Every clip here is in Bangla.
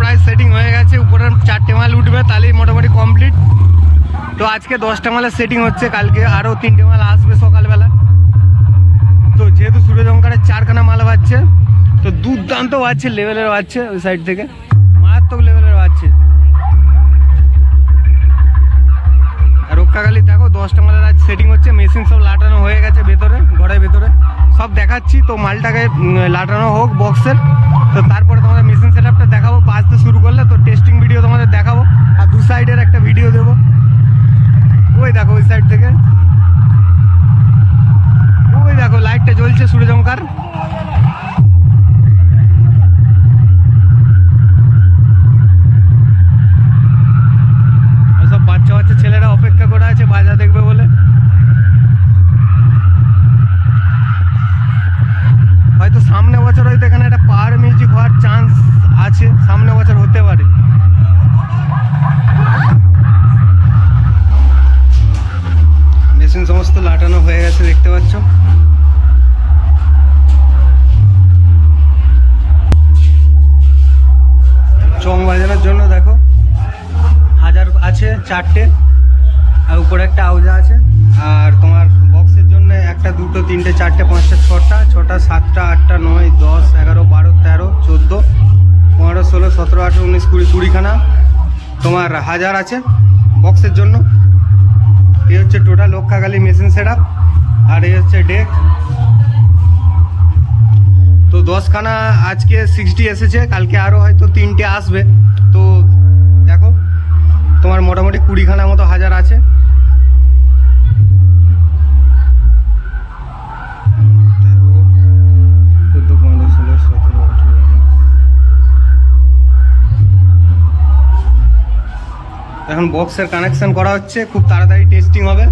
প্রায় সেটিং হয়ে গেছে উপরে চারটে মাল উঠবে, তাহলেই মোটামুটি কমপ্লিট তো আজকে দশটা মালের সেটিং হচ্ছে, কালকে আরও তিনটে মাল আসবে সকালবেলা। তো যেহেতু সূর্যজঙ্কারের চারখানা মাল বাজছে, তো দুর্দান্ত বাজছে লেভেলের বাজছে ওই সাইড থেকে। মারাত্মক লেভেলের বাজছে রক্ষাকালী, দেখো, দশটা মালের আজ সেটিং হচ্ছে মেশিন সব লাটানো হয়ে গেছে ভেতরে ঘরের ভেতরে। সব দেখাচ্ছি, তো মালটাকে লাটানো হোক বক্সের তো তারপরে তোমাদের মেশিন সেট আপটা দেখাবো বাজতে শুরু করলে তো টেস্টিং ভিডিও তোমাদের দেখাবো। আর দু সাইডের একটা ভিডিও দেবো। ওই দেখো, ওই সাইড থেকে। ওই দেখো লাইটটা জ্বলছে সূর্যজঙ্কার চারটে, আর উপরে একটা আউজা আছে। আর তোমার বক্সের জন্য একটা, দুটো, তিনটে, চারটে, পাঁচটা, ছটা ছটা, সাতটা, আটটা, নয়, দশ, এগারো, বারো, তেরো, চোদ্দ, পনেরো, ষোলো, সতেরো, আঠেরো, উনিশ, কুড়ি, কুড়িখানা তোমার হাজার আছে বক্সের জন্য। এই হচ্ছে টোটাল লক্ষাকালী মেশিন সেট আর এই হচ্ছে ডেক। তো দশখানা আজকে সিক্সটি এসেছে, কালকে আরও হয়তো তিনটে আসবে। তো তোমার মোটামুটি কুড়িখানা মতো হাজার আছে। এখন বক্সের কানেকশন করা হচ্ছে, খুব তাড়াতাড়ি টেস্টিং হবে।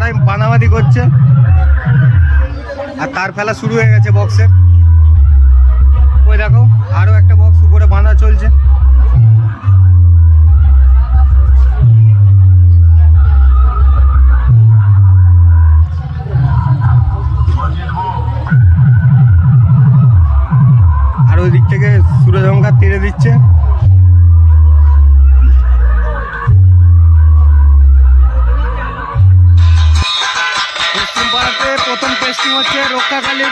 তারাই বানাবাদি করছে। আর তার ফেলা শুরু হয়ে গেছে বক্সের। ওই দেখো, আরও একটা বক্স উপরে বাঁধা চলছে। আর ওই দিক থেকে সূর্যজঙ্কার তেড়ে দিচ্ছে। টেস্টিং হচ্ছে রক্ষাকালী।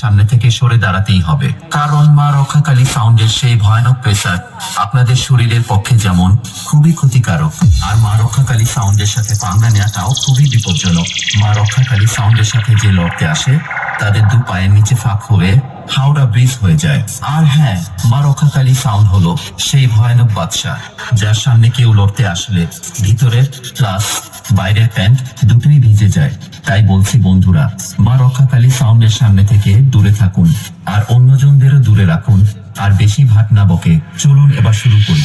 সামনে থেকে সরে দাঁড়াতেই হবে। কারণ মা রক্ষাকালী সাউন্ডের সেই ভয়ানক প্রেসার আপনাদের শরীরের পক্ষে যেমন খুবই ক্ষতিকারক, আর মা রক্ষাকালী সাউন্ডের সাথে পাঙ্গা নেওয়াটাও খুবই বিপজ্জনক। মা রক্ষাকালী সাউন্ডের সাথে যে লড়তে আসে, তাদের দু পায়ের নিচে ফাঁক হয়ে হাওড়া ব্রিজ হয়ে যায়। আর হ্যাঁ মা রক্ষাকালী সাউন্ড হলো সেই ভয়ানক বাদশাহ যার সামনে কেউ লড়তে আসলে ভিতরের প্লাস বাইরের প্যান্ট দুটোই ভিজে যায়। তাই বলছি বন্ধুরা মা রক্ষাকালী সাউন্ডের সামনে থেকে দূরে থাকুন, আর অন্যজনদেরও দূরে রাখুন, আর বেশি ভাট না বকে, চলুন এবার শুরু করি।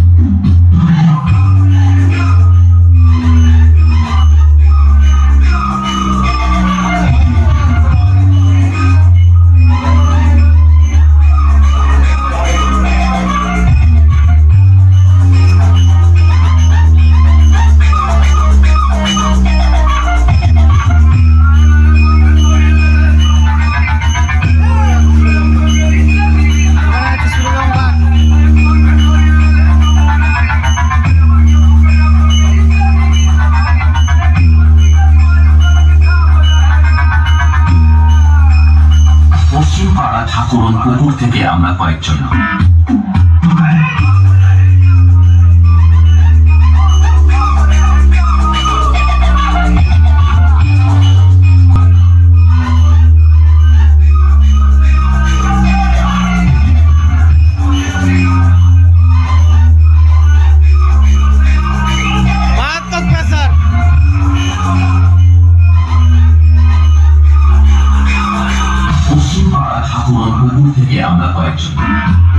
আমরা fight.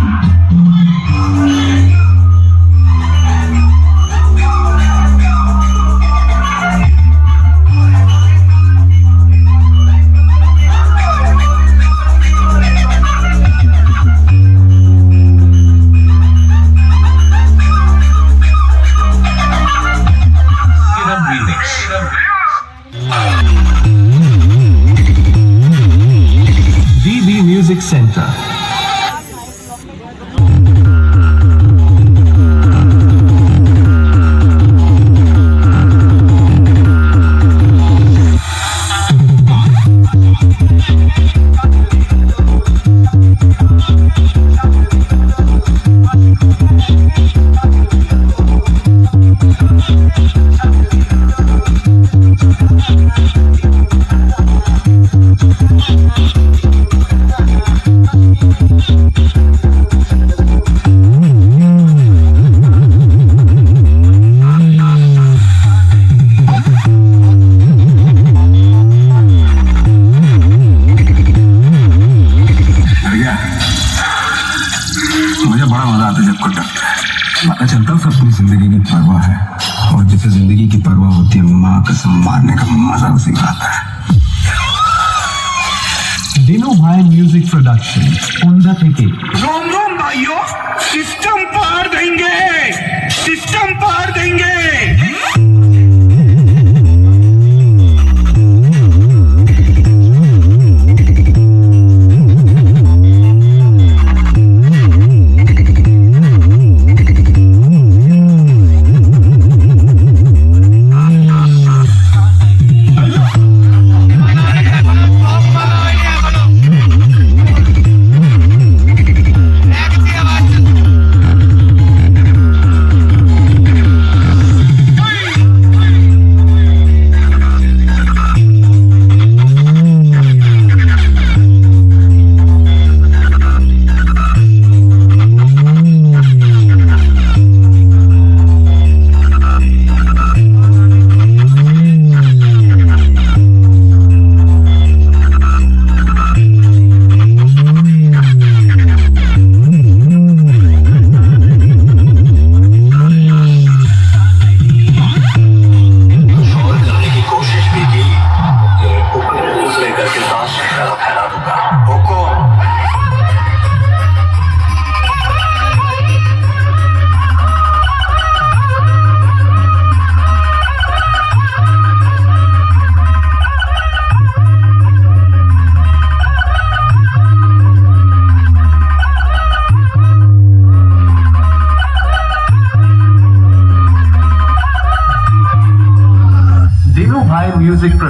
कसम मारने का मज़ा उसी का आता है। दिनो भाई म्यूज़िक प्रोडक्शन Onda थे रोम रोम भाइयों सिस्टम पार देंगे सिस्टम पार देंगे।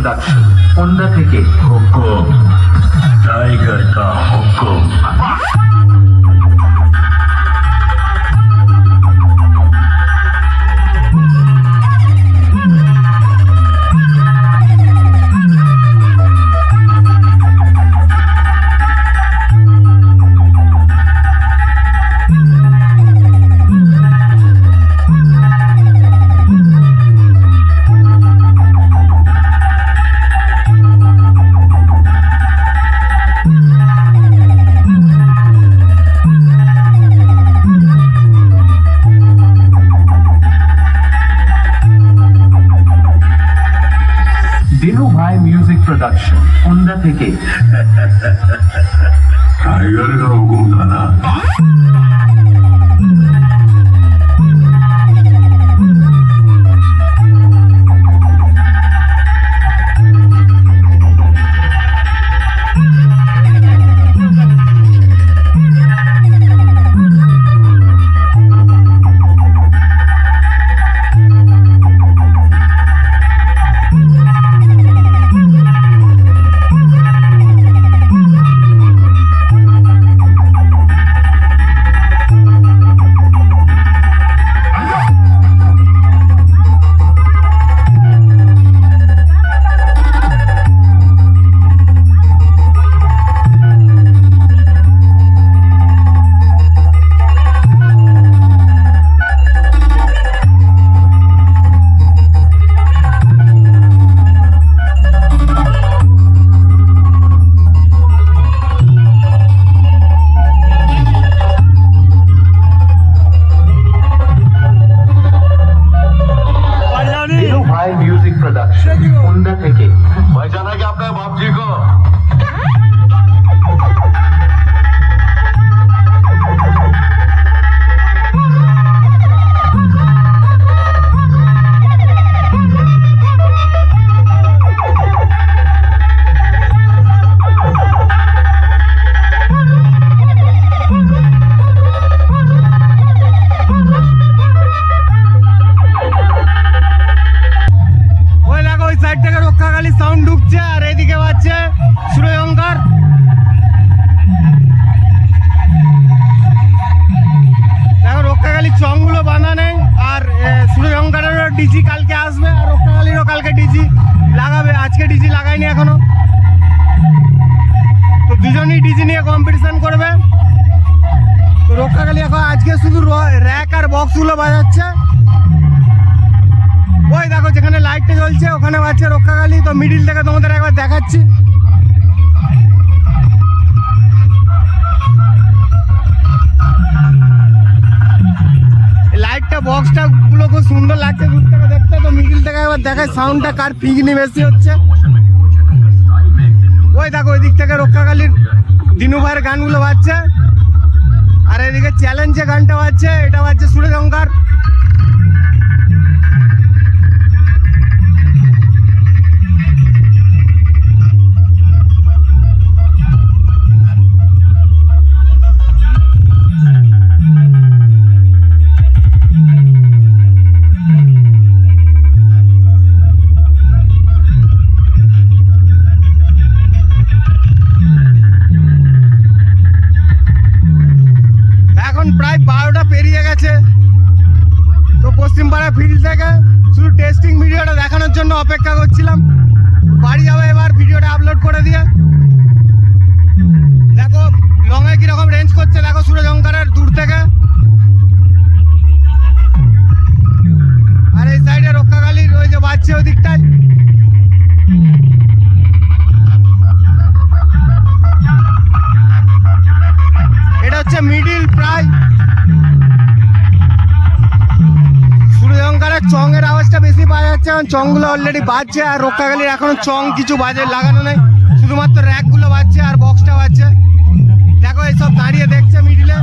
প্রোডাকশন হন্ডা থেকে Production. Onda লাগায়নি এখনও। তো দুজনই ডিজি নিয়ে কম্পিটিশন করবে। তো রক্ষাকালী এখন আজকে শুধু র্যাক আর বক্সগুলো বাজাচ্ছে। ওই দেখো যেখানে লাইটটা জ্বলছে, ওখানে বাজছে রক্ষাকালী তো মিডিল থেকে তোমাদের একবার দেখাচ্ছি। লাইটটা বক্সটা গুলো খুব সুন্দর লাগছে দূর থেকে দেখতে। তো মিডিল থেকে একবার দেখায় সাউন্ডটা কার ফিগনি বেশি হচ্ছে। ওই দেখো, ওই দিক থেকে রক্ষাকালীর দিনু ভাইয়ের গানগুলো বাজছে। আর এদিকে চ্যালেঞ্জে গানটা বাজছে, এটা বাজছে সুরেশ এখন কারণ চংগুলো অলরেডি বাজছে আর রক্ষাকালীর এখনও চং কিছু বাজে, লাগানো নেই। শুধুমাত্র র্যাকগুলো বাজছে আর বক্সটা বাজছে দেখো এইসব দাঁড়িয়ে দেখছে মিডিলে